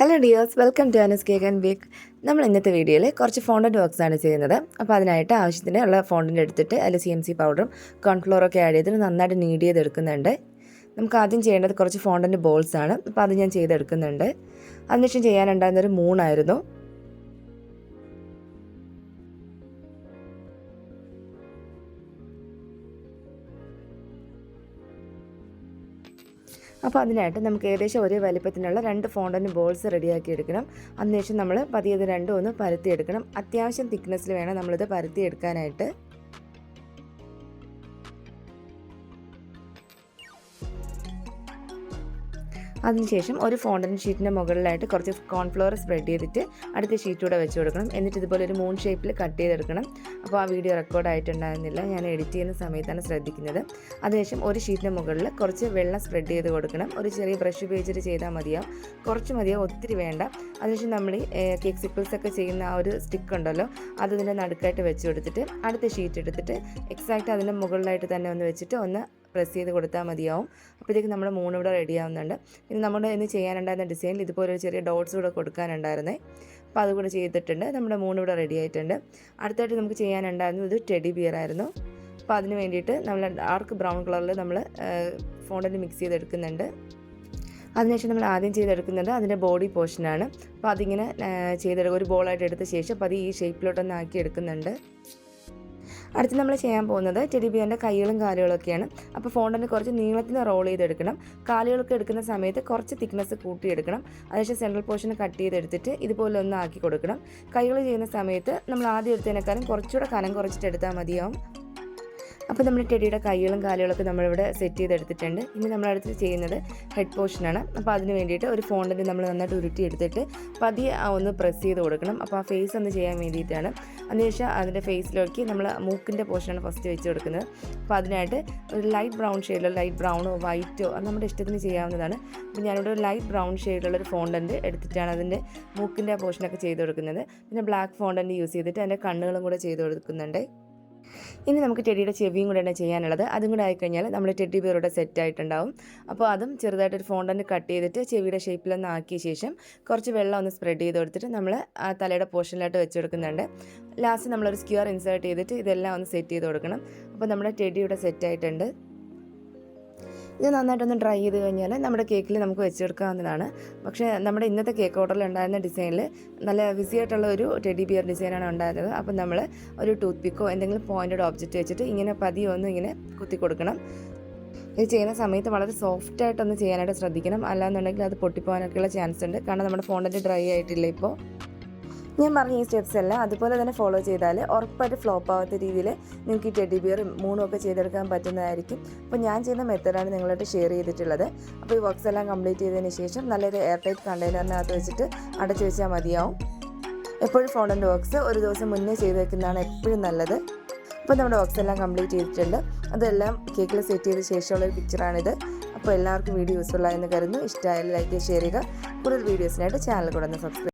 Hello dears welcome to Anas cake and bake നമ്മൾ ഇന്നത്തെ വീഡിയോയിൽ കുറച്ച് ഫോണ്ടന്റ് വർക്ക്സ് ആണ് ചെയ്യുന്നത്. അപ്പോൾ അതിനായിട്ട് ആവശ്യത്തിന് ഉള്ള ഫോണ്ടന്റ് എടുത്തിട്ട് അതിൽ സി എം സി പൗഡറും കോൺഫ്ലോറൊക്കെ ആഡ് ചെയ്തിട്ട് നന്നായിട്ട് നീഡ് ചെയ്തെടുക്കുന്നുണ്ട്. നമുക്ക് ആദ്യം ചെയ്യേണ്ടത് കുറച്ച് ഫോണ്ടന്റ് ബോൾസ് ആണ്. അപ്പോൾ അത് ഞാൻ ചെയ്തെടുക്കുന്നുണ്ട്. അതിനുശേഷം ചെയ്യാനുണ്ടായിരുന്നൊരു മൂണായിരുന്നു അപ്പോൾ അതിനായിട്ട് നമുക്ക് ഏകദേശം ഒരേ വലിപ്പത്തിനുള്ള രണ്ട് ഫോണ്ടൻ ബോൾസ് റെഡിയാക്കി എടുക്കണം. അതിനുശേഷം നമ്മൾ പതിയത് രണ്ടും ഒന്ന് പരത്തിയെടുക്കണം അത്യാവശ്യം തിക്നെസ്സിൽ വേണം നമ്മളിത് പരത്തിയെടുക്കാനായിട്ട് അതിനുശേഷം ഒരു ഫോണ്ടൻ ഷീറ്റിന്റെ മുകളിലായിട്ട് കുറച്ച് കോൺഫ്ലോർ സ്പ്രെഡ് ചെയ്തിട്ട് അടുത്ത ഷീറ്റ് കൂടെ വെച്ച് കൊടുക്കണം. എന്നിട്ട് ഇതുപോലെ ഒരു മൂൺ ഷേപ്പിൽ കട്ട് ചെയ്തെടുക്കണം. അപ്പോൾ ആ വീഡിയോ റെക്കോർഡ് ആയിട്ടുണ്ടായിരുന്നില്ല. ഞാൻ എഡിറ്റ് ചെയ്യുന്ന സമയത്താണ് ശ്രദ്ധിക്കുന്നത്. അതിനുശേഷം ഒരു ഷീറ്റിന്റെ മുകളിൽ കുറച്ച് വെള്ളം സ്പ്രെഡ് ചെയ്ത് കൊടുക്കണം. ഒരു ചെറിയ ബ്രഷ് ഉപയോഗിച്ചിട്ട് ചെയ്താൽ മതിയാവും. കുറച്ച് മതിയോ ഒത്തിരി വേണ്ട. അതിനുശേഷം നമ്മൾ ഈ കേക്ക് സിപ്പിൾസ് ഒക്കെ ചെയ്യുന്ന ആ ഒരു സ്റ്റിക്ക് ഉണ്ടല്ലോ അത് ഇതിന്റെ നടുക്കായിട്ട് വെച്ച് കൊടുത്തിട്ട് അടുത്ത ഷീറ്റ് എടുത്തിട്ട് എക്സാക്റ്റ് അതിന്റെ മുകളിലായിട്ട് തന്നെ ഒന്ന് വെച്ചിട്ട് ഒന്ന് പ്രസ് ചെയ്ത് കൊടുത്താൽ മതിയാവും. അപ്പോഴത്തേക്ക് നമ്മൾ മൂന്ന് ഇവിടെ റെഡി ആവുന്നുണ്ട്. പിന്നെ നമ്മുടെ ഇന്ന് ചെയ്യാനുണ്ടായിരുന്ന ഡിസൈനിൽ ഇതുപോലെ ഒരു ചെറിയ ഡോട്ട്സ് കൂടെ കൊടുക്കാനുണ്ടായിരുന്നേ. അപ്പോൾ അതുകൂടെ ചെയ്തിട്ടുണ്ട്. നമ്മുടെ മൂന്ന് ഇവിടെ റെഡി ആയിട്ടുണ്ട്. അടുത്തായിട്ട് നമുക്ക് ചെയ്യാനുണ്ടായിരുന്നത് ഇത് ടെഡി ബിയർ ആയിരുന്നു. അപ്പോൾ അതിന് വേണ്ടിയിട്ട് നമ്മൾ ഡാർക്ക് ബ്രൗൺ കളറിൽ നമ്മൾ ഫോണ്ടിൽ മിക്സ് ചെയ്തെടുക്കുന്നുണ്ട്. അതിനുശേഷം നമ്മൾ ആദ്യം ചെയ്തെടുക്കുന്നത് അതിന്റെ ബോഡി പോർഷനാണ് അപ്പോൾ അതിങ്ങനെ ചെയ്തെടുക്കുക. ഒരു ബോളായിട്ട് എടുത്ത ശേഷം അപ്പോൾ അത് ഈ ഷേപ്പിലോട്ടൊന്ന് ആക്കി എടുക്കുന്നുണ്ട്. അടുത്ത് നമ്മൾ ചെയ്യാൻ പോകുന്നത് ടെഡി ബിയറിന്റെ കൈകളും കാലുകളൊക്കെയാണ് അപ്പോൾ ഫോണ്ടിന് കുറച്ച് നീളത്തിൽ റോൾ ചെയ്തെടുക്കണം. കാലുകളൊക്കെ എടുക്കുന്ന സമയത്ത് കുറച്ച് തിക്നെസ് കൂട്ടിയെടുക്കണം. അതിനുശേഷം സെൻട്രൽ പോർഷൻ കട്ട് ചെയ്തെടുത്തിട്ട് ഇതുപോലെ ഒന്ന് ആക്കി കൊടുക്കണം. കൈകൾ ചെയ്യുന്ന സമയത്ത് നമ്മൾ ആദ്യം എടുത്തതിനേക്കാളും കുറച്ചുകൂടെ കനം കുറച്ചിട്ട് എടുത്താൽ മതിയാവും. അപ്പോൾ നമ്മുടെ ടെഡിയുടെ കൈകളും കാലുകളൊക്കെ നമ്മളിവിടെ സെറ്റ് ചെയ്തെടുത്തിട്ടുണ്ട്. ഇനി നമ്മളടുത്ത് ചെയ്യുന്നത് ഹെഡ് പോർഷനാണ് അപ്പോൾ അതിന് വേണ്ടിയിട്ട് ഒരു ഫോണ്ടിൽ നമ്മൾ നന്നായിട്ട് ഉരുട്ടി എടുത്തിട്ട് പതിയെ ഒന്ന് പ്രസ് ചെയ്ത് കൊടുക്കണം. അപ്പോൾ ആ ഫേസ് ഒന്ന് ചെയ്യാൻ വേണ്ടിയിട്ടാണ്. അതിനുശേഷം അതിന്റെ ഫേസിലേക്ക് നമ്മൾ മൂക്കിന്റെ പോർഷനാണ് ഫസ്റ്റ് വെച്ച് കൊടുക്കുന്നത്. അപ്പോൾ അതിനായിട്ട് ഒരു ലൈറ്റ് ബ്രൗൺ ഷെയ്ഡിലോ ലൈറ്റ് ബ്രൗണോ വൈറ്റോ അത് നമ്മുടെ ഇഷ്ടത്തിന് ചെയ്യാവുന്നതാണ്. അപ്പോൾ ഞാനിവിടെ ഒരു ലൈറ്റ് ബ്രൗൺ ഷെയ്ഡിലുള്ള ഒരു ഫോണ്ടന്റ് എടുത്തിട്ടാണ് അതിന്റെ മൂക്കിന്റെ പോർഷനൊക്കെ ചെയ്ത് കൊടുക്കുന്നത്. പിന്നെ ബ്ലാക്ക് ഫോണ്ടന്റ് യൂസ് ചെയ്തിട്ട് അതിന്റെ കണ്ണുകളും കൂടെ ചെയ്ത് കൊടുക്കുന്നുണ്ട്. ഇനി നമുക്ക് ടെഡിയുടെ ചെവിയും കൂടെയാണ് ചെയ്യാനുള്ളത്. അതും കൂടെ ആയിക്കഴിഞ്ഞാൽ നമ്മൾ ടെഡി ബിയറുടെ സെറ്റ് ആയിട്ടുണ്ടാവും. അപ്പോൾ അതും ചെറുതായിട്ടൊരു ഫോണ്ടന്റ് കട്ട് ചെയ്തിട്ട് ചെവിയുടെ ഷേപ്പിലൊന്ന് ആക്കിയ ശേഷം കുറച്ച് വെള്ളം ഒന്ന് സ്പ്രെഡ് ചെയ്ത് കൊടുത്തിട്ട് നമ്മൾ ആ തലയുടെ പോർഷനിലായിട്ട് വെച്ച് കൊടുക്കുന്നുണ്ട്. ലാസ്റ്റ് നമ്മളൊരു സ്ക്യൂർ ഇൻസേർട്ട് ചെയ്തിട്ട് ഇതെല്ലാം ഒന്ന് സെറ്റ് ചെയ്ത് കൊടുക്കണം. അപ്പോൾ നമ്മുടെ ടെഡിയുടെ സെറ്റ് ആയിട്ടുണ്ട്. ഇത് നന്നായിട്ടൊന്ന് ഡ്രൈ ചെയ്ത് കഴിഞ്ഞാൽ നമ്മുടെ കേക്കിൽ നമുക്ക് വെച്ചെടുക്കാവുന്നതാണ്. പക്ഷേ നമ്മുടെ ഇന്നത്തെ കേക്ക് ഓർഡറിൽ ഉണ്ടായിരുന്ന ഡിസൈനിൽ നല്ല ബിസി ആയിട്ടുള്ള ഒരു ടെഡി ബിയർ ഡിസൈനാണ് ഉണ്ടായിരുന്നത്. അപ്പം നമ്മൾ ഒരു ടൂത്ത് പിക്കോ എന്തെങ്കിലും പോയിന്റഡ് ഓബ്ജക്റ്റ് വെച്ചിട്ട് ഇങ്ങനെ പതിയെ ഒന്ന് ഇങ്ങനെ കുത്തി കൊടുക്കണം. ഇത് ചെയ്യുന്ന സമയത്ത് വളരെ സോഫ്റ്റ് ആയിട്ടൊന്ന് ചെയ്യാനായിട്ട് ശ്രദ്ധിക്കണം. അല്ലാന്നുണ്ടെങ്കിൽ അത് പൊട്ടിപ്പോകാനൊക്കെയുള്ള ചാൻസ് ഉണ്ട്. കാരണം നമ്മുടെ ഫോണിന്റെ ഡ്രൈ ആയിട്ടില്ല ഇപ്പോൾ ഞാൻ പറഞ്ഞ ഈ സ്റ്റെപ്സ് എല്ലാം അതുപോലെ തന്നെ ഫോളോ ചെയ്താൽ ഉറപ്പായിട്ട് ഫ്ലോപ്പ് ആവാത്ത രീതിയിൽ നിങ്ങൾക്ക് ഈ ടെഡി ബിയർ മൂന്നും ഒക്കെ ചെയ്തെടുക്കാൻ പറ്റുന്നതായിരിക്കും. അപ്പോൾ ഞാൻ ചെയ്യുന്ന മെത്തേഡാണ് നിങ്ങളായിട്ട് ഷെയർ ചെയ്തിട്ടുള്ളത്. അപ്പോൾ ഈ വർക്ക്സ് എല്ലാം കംപ്ലീറ്റ് ചെയ്തതിന് ശേഷം നല്ലൊരു എയർ ടൈറ്റ് കണ്ടെയ്നറിനകത്ത് വെച്ചിട്ട് അടച്ചു വെച്ചാൽ മതിയാവും. എപ്പോഴും ഫോണിന്റെ വർക്ക്സ് ഒരു ദിവസം മുന്നേ ചെയ്ത് വെക്കുന്നതാണ് എപ്പോഴും നല്ലത്. അപ്പോൾ നമ്മുടെ വർക്ക്സ് എല്ലാം കംപ്ലീറ്റ് ചെയ്തിട്ടുണ്ട്. അതെല്ലാം കേക്കിൽ സെറ്റ് ചെയ്ത ശേഷമുള്ള ഒരു പിക്ചറാണിത് അപ്പോൾ എല്ലാവർക്കും വീഡിയോ യൂസ്ഫുൾ ആയെന്ന് കരുതുന്നു. ഇഷ്ടമായാലും ലൈക്ക് ഷെയർ ചെയ്യുക. കൂടുതൽ വീഡിയോസിനായിട്ട് ചാനൽ കൂടെ ഒന്ന് സബ്സ്ക്രൈബ്